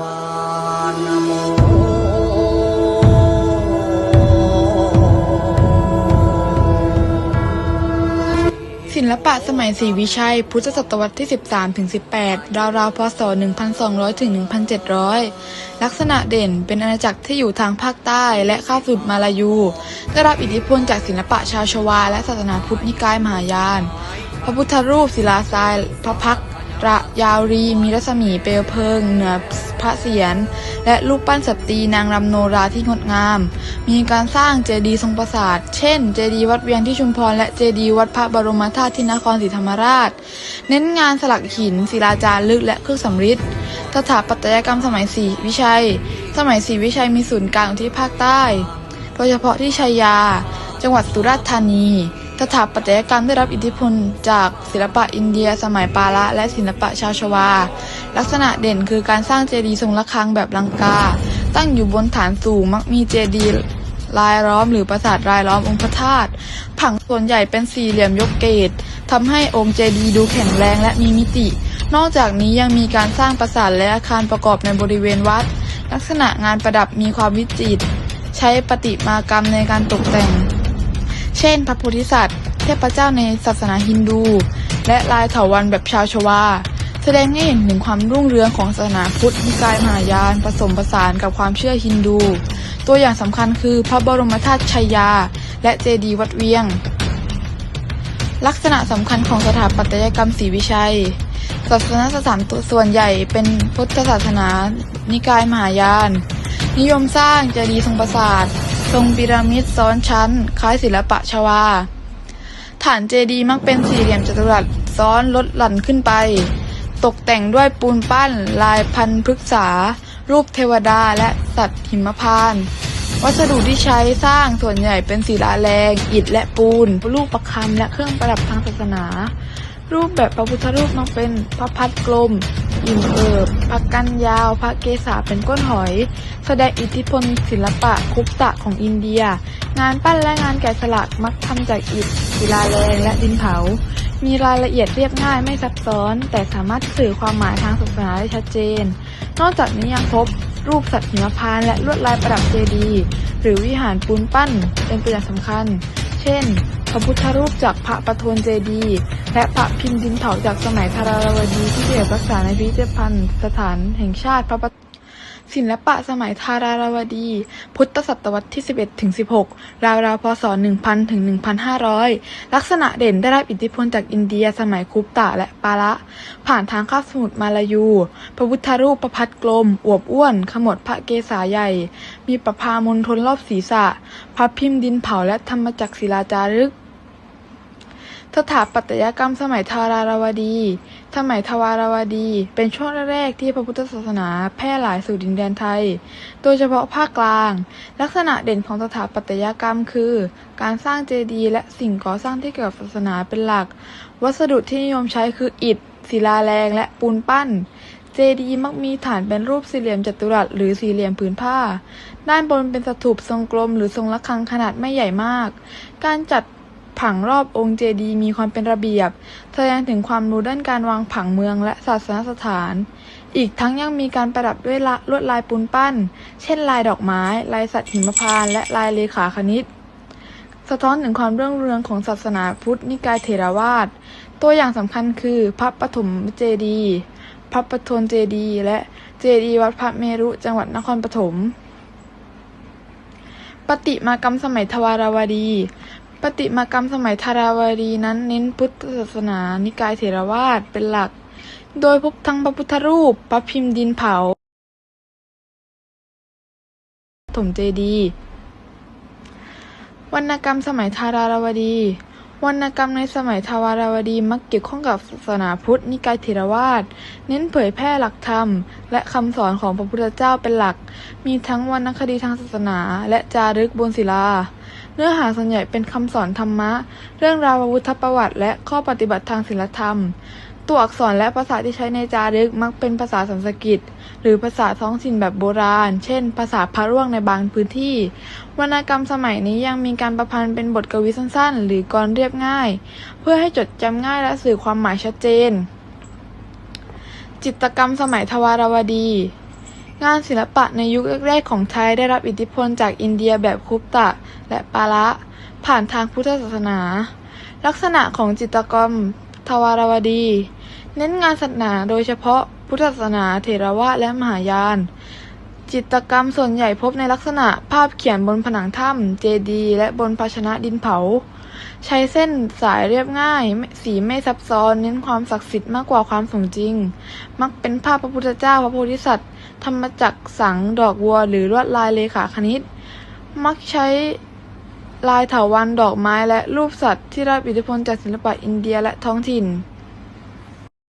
ศิลปะสมัยศรีวิชัย พุทธศตวรรษที่ 13ถึง18ราวๆพศ 1200ถึง1700 ลักษณะเด่นเป็นอาณาจักรที่อยู่ทางภาคใต้และคาสุดมาลายู ได้รับอิทธิพลจากศิลปะชาวชวา และศาสนาพุทธนิกายมหายาน พระพุทธรูปศิลาทราย พระพัก ระยาวรีมีรัศมีเปลวเพลิง เหนือพระเศียร และรูปปั้นสตรีนางรำโนราที่งดงาม มีการสร้างเจดีย์ทรงปราสาท เช่น เจดีย์วัดเวียงที่ชุมพรและเจดีย์วัดพระบรมธาตุที่นครศรีธรรมราช เน้นงานสลักหินศิลาจารึกและเครื่องสำริดสถาปัตยกรรมสมัยศรีวิชัย สมัยศรีวิชัยมีศูนย์กลางอยู่ที่ภาคใต้ โดยเฉพาะที่ชัยยา จังหวัดสุราษฎร์ธานี สถาปัตยกรรมได้รับอิทธิพลจากศิลปะอินเดีย สมัยปาละและศิลปะชาวชวา ลักษณะเด่นคือการสร้างเจดีย์ทรงระฆังแบบลังกา ตั้งอยู่บนฐานสูงมักมีเจดีย์รายล้อมหรือปราสาทรายล้อมองค์พระธาตุผังส่วนใหญ่เป็นสี่เหลี่ยมยกเกตทำให้องค์เจดีย์ดูแข็งแรงและมีมิติ นอกจากนี้ยังมีการสร้างปราสาทและอาคารประกอบในบริเวณวัด ลักษณะงานประดับมีความวิจิตรใช้ประติมากรรมในการตกแต่ง เช่น พระโพธิสัตว์ เทพเจ้าในศาสนาฮินดู และลายเถาวัลย์แบบชาวชวา แสดงให้เห็นถึงความรุ่งเรืองของศาสนาพุทธนิกายมหายานผสมผสานกับความเชื่อฮินดู ตัวอย่างสำคัญคือพระบรมธาตุชัยยา และเจดีย์วัดเวียง ลักษณะสำคัญของสถาปัตยกรรมศรีวิชัยศาสนสถานส่วนใหญ่เป็นพุทธศาสนานิกายมหายาน นิยมสร้างเจดีย์ทรงปราสาท ทรงพีระมิดซ้อนชั้น คล้ายศิลปะชวา ฐานเจดีย์มักเป็นสี่เหลี่ยมจัตุรัสซ้อนลดหลั่นขึ้นไป ตกแต่งด้วยปูนปั้น ลายพันพฤกษา รูปเทวดาและสัตว์หิมพานต์วัสดุที่ใช้สร้างส่วนใหญ่เป็นศิลาแรงอิฐและปูน ลูกประคำและเครื่องประดับทางศาสนา รูปแบบพระพุทธรูปมักเป็นพระพัดกลม อิ่มเอิบพระกันยาว พระเกศาเป็นก้นหอย แสดงอิทธิพลศิลปะคุปตะของอินเดีย งานปั้นและงานแกะสลักมักทำจากอิฐศิลาแรงและดินเผา มีรายละเอียดเรียบง่ายไม่ซับซ้อน แต่สามารถสื่อความหมายทางศาสนาได้ชัดเจน นอกจากนี้ยังพบรูปสัตว์หิมพานและลวดลายประดับเจดีย์หรือวิหารปูนปั้นเป็นตัวอย่างสำคัญ เช่น พระพุทธรูปจากพระประโทนเจดีย์และพระพิมพ์ดินเผาจากสมัยธาราวดีที่เก็บรักษาในพิพิธภัณฑ์สถานแห่งชาติพระประศิลปะสมัยธาราวดี พุทธศตวรรษที่ 11 ถึง 16 ราวๆพศ 1000 ถึง 1500 ลักษณะเด่นได้รับอิทธิพลจากอินเดียสมัยคุปตะและปาละ ผ่านทางคาบสมุทรมาลายู พระพุทธรูปประพัดกลม อวบอ้วน ขมวดพระเกศาใหญ่ มีประพามณฑลรอบศีรษะ พระพิมพ์ดินเผาและธรรมจักรศิลาจารึก สถาปัตยกรรมสมัยทารารวดี สมัยทวาราวดี เป็นช่วงแรกๆที่พระพุทธศาสนาแพร่หลายสู่ดินแดนไทย โดยเฉพาะภาคกลาง ลักษณะเด่นของสถาปัตยกรรมคือ การสร้างเจดีย์และสิ่งก่อสร้างที่เกี่ยวกับศาสนาเป็นหลัก วัสดุที่นิยมใช้คืออิฐ ศิลาแรงและปูนปั้น เจดีย์มักมีฐานเป็นรูปสี่เหลี่ยมจัตุรัสหรือสี่เหลี่ยมผืนผ้า ด้านบนเป็นสถูปทรงกลมหรือทรงระฆังขนาดไม่ใหญ่มาก การจัด ผังรอบองค์เจดีย์มีความเป็นระเบียบ แสดงถึงความรู้ด้านการวางผังเมืองและศาสนสถาน อีกทั้งยังมีการประดับด้วยลลวดลายปูนปั้น เช่นลายดอกไม้ ลายสัตว์หิมพานต์และลายเลขาคณิต สะท้อนถึงความเรื่องเรืองของศาสนาพุทธนิกายเถรวาท ตัวอย่างสำคัญคือพระปฐมเจดีย์พระปฐนเจดีย์และเจดีย์วัดพระเมรุจังหวัดนครปฐมปฏิมากรรมสมัยทวารวดี ปฏิมากรรมสมัยทาราวดีนั้นเน้นพุทธศาสนานิกายเถรวาทเป็นหลัก โดยพบทั้งพระพุทธรูป พระพิมพ์ดินเผาถมเจดี วรรณกรรมสมัยทาราวดี วรรณกรรมในสมัยทวาราวดีมักเกี่ยวข้องกับศาสนาพุทธนิกายเถรวาทเน้นเผยแพร่หลักธรรม และคำสอนของพระพุทธเจ้าเป็นหลัก มีทั้งวรรณคดีทางศาสนา และจารึกบนศิลา เนื้อหาส่วนใหญ่เป็นคำสอนธรรมะ เรื่องราวพุทธประวัติ และข้อปฏิบัติทางศีลธรรม ตัวอักษรและภาษาที่ใช้ในจารึกมักเป็นภาษาสันสกฤต หรือภาษาท้องถิ่นแบบโบราณ เช่น ภาษาพระร่วงในบางพื้นที่ วรรณกรรมสมัยนี้ยังมีการประพันธ์เป็นบทกวีสั้นๆ หรือกรเรียบง่าย เพื่อให้จดจำง่ายและสื่อความหมายชัดเจน จิตรกรรมสมัยทวารวดี งานศิลปะในยุคแรกๆของไทยได้รับอิทธิพลจากอินเดียแบบคุปตะ และปาละผ่านทางพุทธศาสนา ลักษณะของจิตรกรรม ทวารวดี เน้นงานศาสนาโดยเฉพาะพุทธศาสนาเถรวาทและมหายาน จิตรกรรมส่วนใหญ่พบในลักษณะภาพเขียนบนผนังถ้ำเจดีย์และบนภาชนะดินเผา ใช้เส้นสายเรียบง่าย สีไม่ซับซ้อน เน้นความศักดิ์สิทธิ์มากกว่าความสมจริง มักเป็นภาพพระพุทธเจ้าพระโพธิสัตว์ ธรรมจักสังดอกวัว หรือลวดลายเลขาคณิต มักใช้ลายเถาวัลย์ดอกไม้และรูปสัตว์ที่รับอิทธิพลจากศิลปะอินเดียและท้องถิ่น